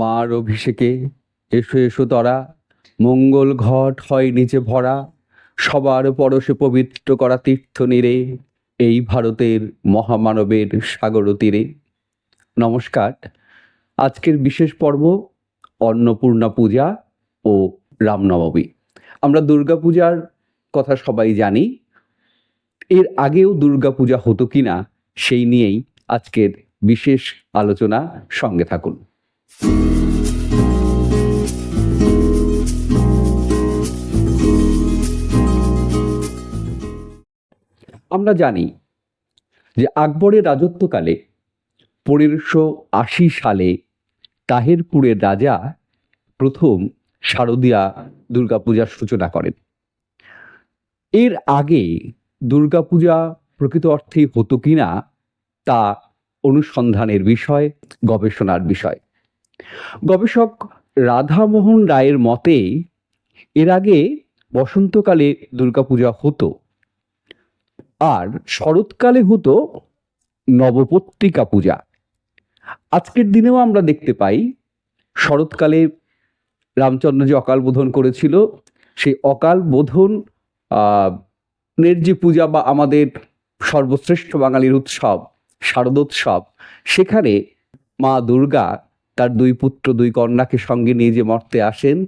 মার অভিষেকে। এসো এসো তরা, মঙ্গল ঘট হয় নিচে ভরা, সবার পরশে পবিত্র করা তীর্থ নীরে, এই ভারতের মহামানবের সাগর তীরে। নমস্কার, আজকের বিশেষ পর্ব অন্নপূর্ণা পূজা ও রামনবমী। আমরা দুর্গা পূজার কথা সবাই জানি, এর আগেও দুর্গা পূজা হতো কিনা সেই নিয়েই আজকের বিশেষ আলোচনা সঙ্গে থাকুন। আমরা জানি যে আকবরের রাজত্বকালে পনেরোশো আশি সালে তাহেরপুরের রাজা প্রথম শারদীয়া দুর্গাপূজার সূচনা করেন। এর আগে দুর্গাপূজা প্রকৃত অর্থেই হতো কিনা তা অনুসন্ধানের বিষয়, গবেষণার বিষয়। গবেষক রাধামোহন রায়ের মতে, এর আগে বসন্তকালে দুর্গাপূজা হতো। আর শরৎকালে হতো নবপত্রিকা পূজা। আজকের দিনেও আমরা দেখতে পাই, শরৎকালে রামচন্দ্র যে অকাল বোধন করেছিল। সেই অকাল বোধন যে পূজা বা আমাদের সর্বশ্রেষ্ঠ বাঙালির উৎসব, শারদোৎসব, সেখানে মা দুর্গা তার দুই পুত্র, দুই কন্যাকে সঙ্গে নিয়ে যে মর্তে আসেন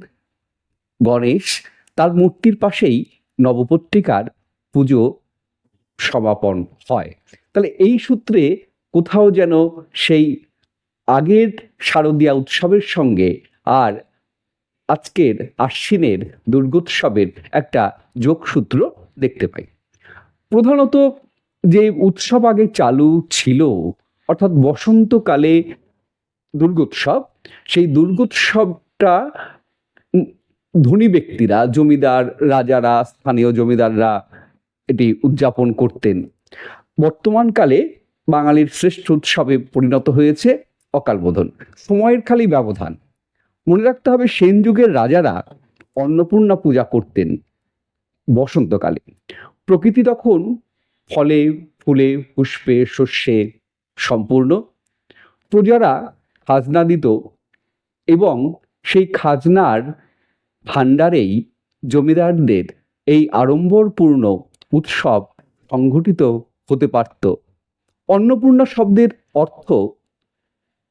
গণেশ, তার মূর্তির পাশেই নবপত্রিকার পুজো সমাপন হয়। তাহলে এই সূত্রে কোথাও যেন সেই আগের শারদীয়া উৎসবের সঙ্গে আর আজকের আশ্বিনের দুর্গোৎসবের একটা যোগসূত্র দেখতে পাই। প্রধানত যে উৎসব আগে চালু ছিল, অর্থাৎ বসন্তকালে দুর্গোৎসব, সেই দুর্গোৎসবটা ধনী ব্যক্তিরা, জমিদার রাজারা, স্থানীয় জমিদাররা এটি উদযাপন করতেন। বর্তমানকালে বাঙালির শ্রেষ্ঠ উৎসবে পরিণত হয়েছে অকালবোধন সময়ের খালি ব্যবধান। মনে রাখতে হবে, সেন যুগের রাজারা অন্নপূর্ণা পূজা করতেন বসন্তকালে। প্রকৃতি তখন ফলে, ফুলে, পুষ্পে, শস্যে সম্পূর্ণ। প্রজারা খাজনা দিত এবং সেই খাজনার ভাণ্ডারেই জমিদারদের এই আড়ম্বরপূর্ণ উৎসব সংঘটিত হতে পারত। অন্নপূর্ণা শব্দের অর্থ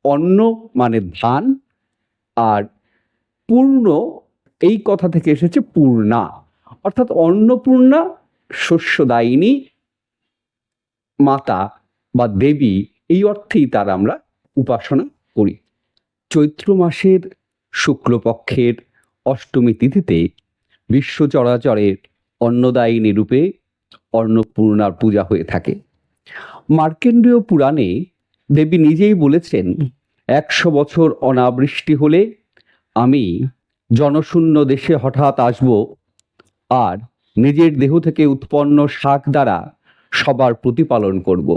অন্ন মানে ধান আর পূর্ণ এই কথা থেকে এসেছে পূর্ণা। অর্থাৎ অন্নপূর্ণা, শস্যদায়িনী, মাতা বা দেবী এই অর্থেই তার আমরা উপাসনা করি। চৈত্র মাসের শুক্লপক্ষের অষ্টমী তিথিতে বিশ্ব চরাচরের অন্নদায়িনী রূপে অন্নপূর্ণার পূজা হয়ে থাকে। মার্কেন্ডীয় পুরাণে দেবী নিজেই বলেছেন, একশো বছর অনাবৃষ্টি হলে আমি জনশূন্য দেশে হঠাৎ আসব আর নিজের দেহ থেকে উৎপন্ন শাক দ্বারা সবার প্রতিপালন করব।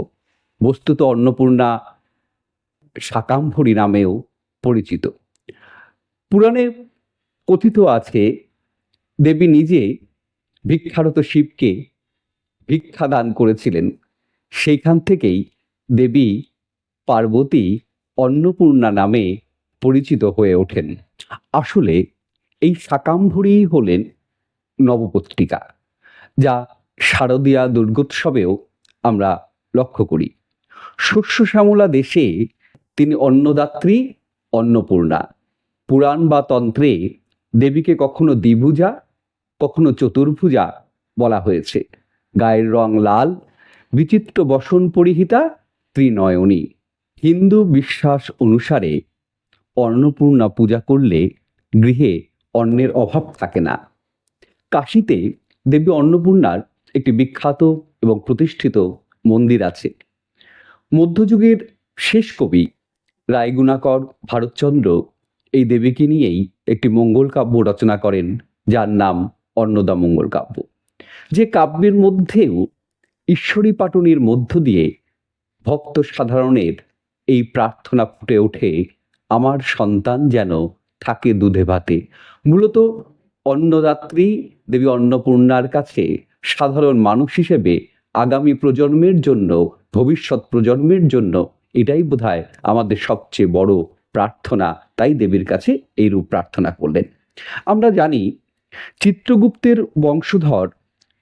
বস্তুত অন্নপূর্ণা শাকাম্ভরী নামেও পরিচিত। পুরাণে কথিত আছে, দেবী নিজে ভিক্ষারত শিবকে ভিক্ষা দান করেছিলেন। সেইখান থেকেই দেবী পার্বতী অন্নপূর্ণা নামে পরিচিত হয়ে ওঠেন। আসলে এই শাকাম্ভরী হলেন নবপত্রিকা, যা শারদীয়া দুর্গোৎসবেও আমরা লক্ষ্য করি। শস্য শ্যামলা দেশে তিনি অন্নদাত্রী, অন্নপূর্ণা। পুরাণ বা তন্ত্রে দেবীকে কখনো দ্বিভুজা, কখনো চতুর্ভুজা বলা হয়েছে। গায়ের রং লাল, বিচিত্র বসন পরিহিতা, ত্রিনয়নী। হিন্দু বিশ্বাস অনুসারে অন্নপূর্ণা পূজা করলে গৃহে অন্নের অভাব থাকে না। কাশীতে দেবী অন্নপূর্ণার একটি বিখ্যাত এবং প্রতিষ্ঠিত মন্দির আছে। মধ্যযুগের শেষ কবি রায়গুণাকর ভারতচন্দ্র এই দেবীকে নিয়েই একটি মঙ্গল কাব্য রচনা করেন, যার নাম অন্নদা মঙ্গল কাব্য। যে কাব্যের মধ্যেও ঈশ্বরী পাটনির মধ্য দিয়ে ভক্ত সাধারণের এই প্রার্থনা ফুটে ওঠে, আমার সন্তান যেন থাকে দুধে ভাতে। মূলত অন্নদাত্রী দেবী অন্নপূর্ণার কাছে সাধারণ মানুষ হিসেবে আগামী প্রজন্মের জন্য, ভবিষ্যৎ প্রজন্মের জন্য এটাই বোধহয় আমাদের সবচেয়ে বড় প্রার্থনা। তাই দেবীর কাছে এই রূপ প্রার্থনা করলেন। আমরা জানি, চিত্রগুপ্তের বংশধর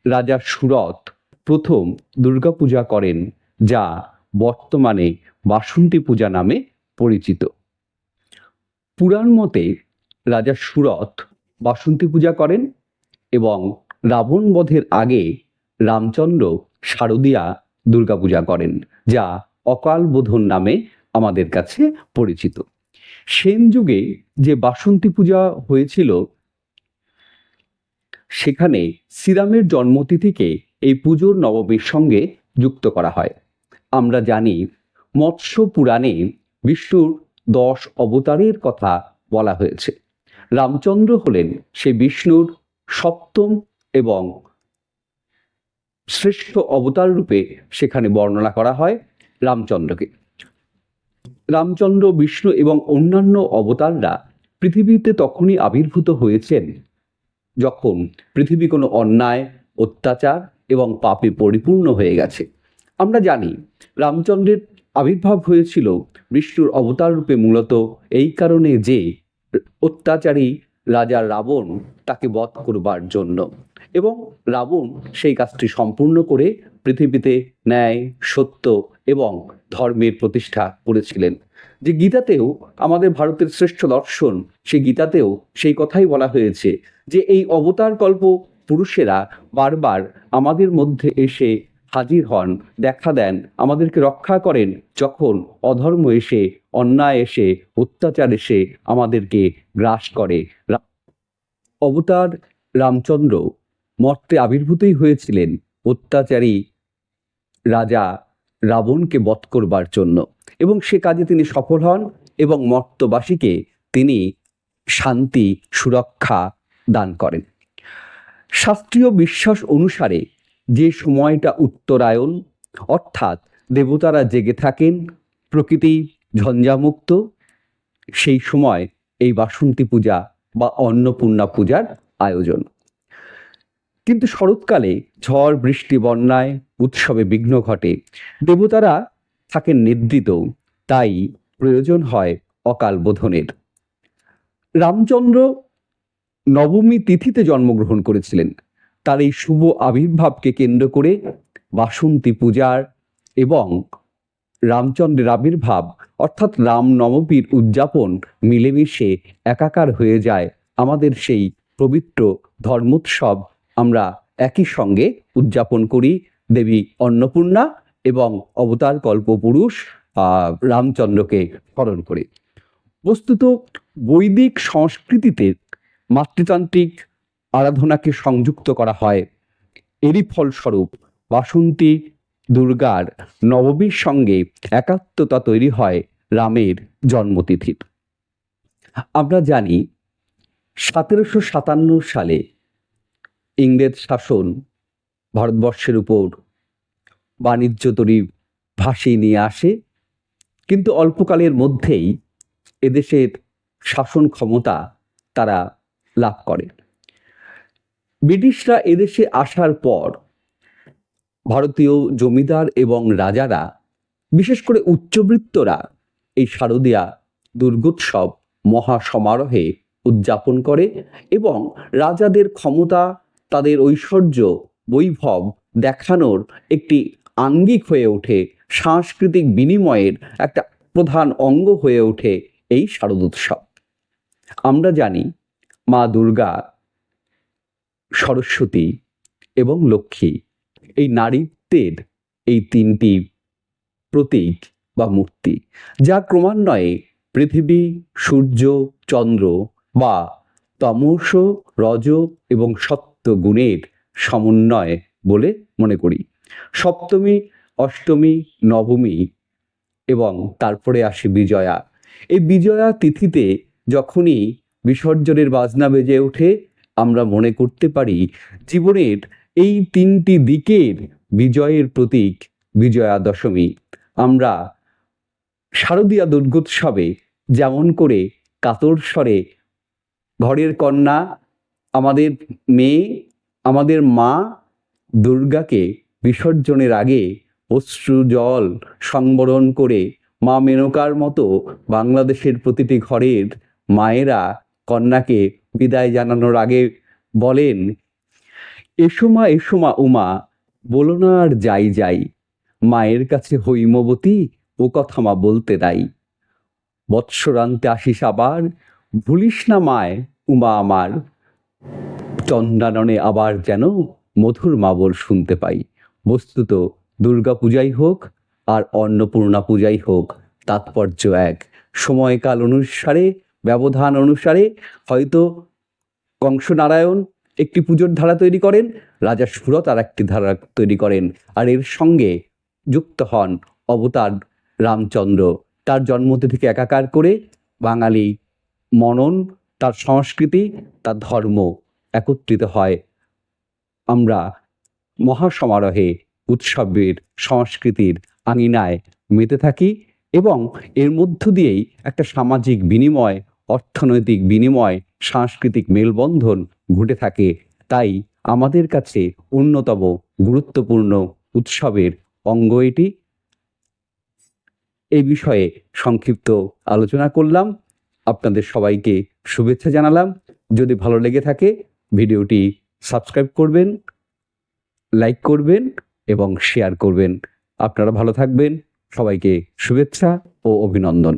রাজা সুরত প্রথম দুর্গাপূজা করেন, যা বর্তমানে বাসন্তী পূজা নামে পরিচিত। পুরাণ মতে রাজা সুরত বাসন্তী পূজা করেন এবং রাবণ বধের আগে রামচন্দ্র শারদীয়া দুর্গাপূজা করেন, যা অকাল বোধন নামে আমাদের কাছে পরিচিত। সেন যুগে যে বাসন্তী পূজা হয়েছিল, সেখানে শ্রীরামের জন্মতিথিকে এই পুজোর নবমীর সঙ্গে যুক্ত করা হয়। আমরা জানি, মৎস্য পুরাণে বিষ্ণুর দশ অবতারের কথা বলা হয়েছে। রামচন্দ্র হলেন সে বিষ্ণুর সপ্তম এবং শ্রেষ্ঠ অবতার রূপে সেখানে বর্ণনা করা হয়। রামচন্দ্রকে। রামচন্দ্র, বিষ্ণু এবং অন্যান্য অবতাররা পৃথিবীতে তখনই আবির্ভূত হয়েছেন যখন পৃথিবী কোনো অন্যায়, অত্যাচার এবং পাপে পরিপূর্ণ হয়ে গেছে। আমরা জানি রামচন্দ্রের আবির্ভাব হয়েছিল বিষ্ণুর অবতার রূপে মূলত এই কারণে যে অত্যাচারী রাজা রাবণ তাকে বধ করবার জন্য এবং রাবণ সেই কাজটি সম্পূর্ণ করে পৃথিবীতে ন্যায়, সত্য এবং ধর্মের প্রতিষ্ঠা করেছিলেন। যে গীতাতেও আমাদের ভারতের শ্রেষ্ঠ দর্শন সেই গীতাতেও সেই কথাই বলা হয়েছে যে এই অবতার কল্প পুরুষেরা বারবার আমাদের মধ্যে এসে হাজির হন, দেখা দেন, আমাদেরকে রক্ষা করেন যখন অধর্ম এসে, অন্যায় এসে, অত্যাচার এসে আমাদেরকে গ্রাস করে। অবতার রামচন্দ্র মর্তে আবির্ভূতই হয়েছিলেন অত্যাচারী রাজা রাবণকে বধ করবার জন্য। এবং সে কাজে তিনি সফল হন এবং মর্তবাসীকে তিনি শান্তি, সুরক্ষা দান করেন। শাস্ত্রীয় বিশ্বাস অনুসারে যে সময়টা উত্তরায়ণ, অর্থাৎ দেবতারা জেগে থাকেন, প্রকৃতি ঝঞ্ঝামুক্ত, সেই সময় এই বাসন্তী পূজা বা অন্নপূর্ণা পূজার আয়োজন। কিন্তু শরৎকালে ঝড়, বৃষ্টি, বন্যায় উৎসবে বিঘ্ন ঘটে। দেবতারা থাকেন নিদ্রিত, তাই প্রয়োজন হয় অকাল বোধনের। রামচন্দ্র নবমী তিথিতে জন্মগ্রহণ করেছিলেন। তার এই শুভ আবির্ভাবকে কেন্দ্র করে বাসন্তী পূজার এবং রামচন্দ্রের আবির্ভাব, অর্থাৎ রাম নবমীর উদযাপন মিলেমিশে একাকার হয়ে যায় আমাদের সেই পবিত্র ধর্মোৎসব আমরা একই সঙ্গে উদযাপন করি। দেবী অন্নপূর্ণা এবং অবতার কল্পপুরুষ রামচন্দ্রকে স্মরণ করে। বস্তুত বৈদিক সংস্কৃতিতে মাতৃতান্ত্রিক আরাধনাকে সংযুক্ত করা হয়। এরই ফলস্বরূপ বাসন্তী দুর্গার নবমীর সঙ্গে একাত্মতা তৈরি হয় রামের জন্মতিথির। আমরা জানি, সতেরোশো সাতান্ন সালে ইংরেজ শাসন ভারতবর্ষের উপর বাণিজ্য তরী ভাসিয়ে নিয়ে আসে। কিন্তু অল্পকালের মধ্যেই এদেশের শাসন ক্ষমতা তারা লাভ করে। ব্রিটিশরা এদেশে আসার পর ভারতীয় জমিদার এবং রাজারা, বিশেষ করে উচ্চবৃত্তরা, এই শারদীয়া দুর্গোৎসব মহা সমারোহে উদযাপন করে এবং রাজাদের ক্ষমতা তাদের ঐশ্বর্য, বৈভব দেখানোর একটি আঙ্গিক হয়ে ওঠে, সাংস্কৃতিক বিনিময়ের একটা প্রধান অঙ্গ হয়ে ওঠে এই শারদোৎসব আমরা জানি, মা দুর্গা, সরস্বতী এবং লক্ষ্মী এই নারীত্বের এই তিনটি প্রতীক বা মূর্তি, যা ক্রমান্বয়ে পৃথিবী, সূর্য, চন্দ্র বা তমস রজ এবং সত্য গুণের সমন্বয় বলে মনে করি। সপ্তমী, অষ্টমী, নবমী এবং তারপরে আসে বিজয়া। এই বিজয়া তিথিতে যখনই বিসর্জনের বাজনা বেজে ওঠে, আমরা মনে করতে পারি জীবনের এই তিনটি দিকের বিজয়ের প্রতীক বিজয়া দশমী। আমরা শারদীয়া দুর্গোৎসবে যেমন করে কাতর স্বরে ঘরের কন্যা আমাদের মেয়ে, আমাদের মা দুর্গাকে বিসর্জনের আগে অশ্রু জল সংবরণ করে মা মেনকার মতো বাংলাদেশের প্রতিটি ঘরের মায়েরা কন্যাকে বিদায় জানানোর আগে বলেন এসো মা এসো উমা, বলো না আর যাই যাই। মায়ের কাছে হৈমবতী ও কথা মা বলতে নাই। বৎসরান্তে আসিস আবার, ভুলিস না মায়, উমা আমার। চন্দাননে আবার যেন মধুর মাবল শুনতে পাই। বস্তুত দুর্গা পূজাই হোক আর অন্নপূর্ণা পূজাই হোক, তাৎপর্য এক। সময়কাল অনুসারে, ব্যবধান অনুসারে হয়তো কংসনারায়ণ একটি পুজোর ধারা তৈরি করেন, রাজা সুরত আর একটি ধারা তৈরি করেন, আর এর সঙ্গে যুক্ত হন অবতার রামচন্দ্র। তার জন্মতিথিকে একাকার করে বাঙালি মনন তার সংস্কৃতি, তার ধর্ম একত্রিত হয়। আমরা মহাসমারোহে উৎসবের সংস্কৃতির আঙিনায় মেতে থাকি এবং এর মধ্য দিয়েই একটা সামাজিক বিনিময়, অর্থনৈতিক বিনিময়, সাংস্কৃতিক মেলবন্ধন ঘটে থাকে। তাই আমাদের কাছে অন্যতম গুরুত্বপূর্ণ উৎসবের অঙ্গ এটি। এই বিষয়ে সংক্ষিপ্ত আলোচনা করলাম। আপনাদের সবাইকে শুভেচ্ছা জানালাম। যদি ভালো লেগে থাকে, ভিডিওটি সাবস্ক্রাইব করবেন, লাইক করবেন এবং শেয়ার করবেন। আপনারা ভালো থাকবেন। সবাইকে শুভেচ্ছা ও অভিনন্দন।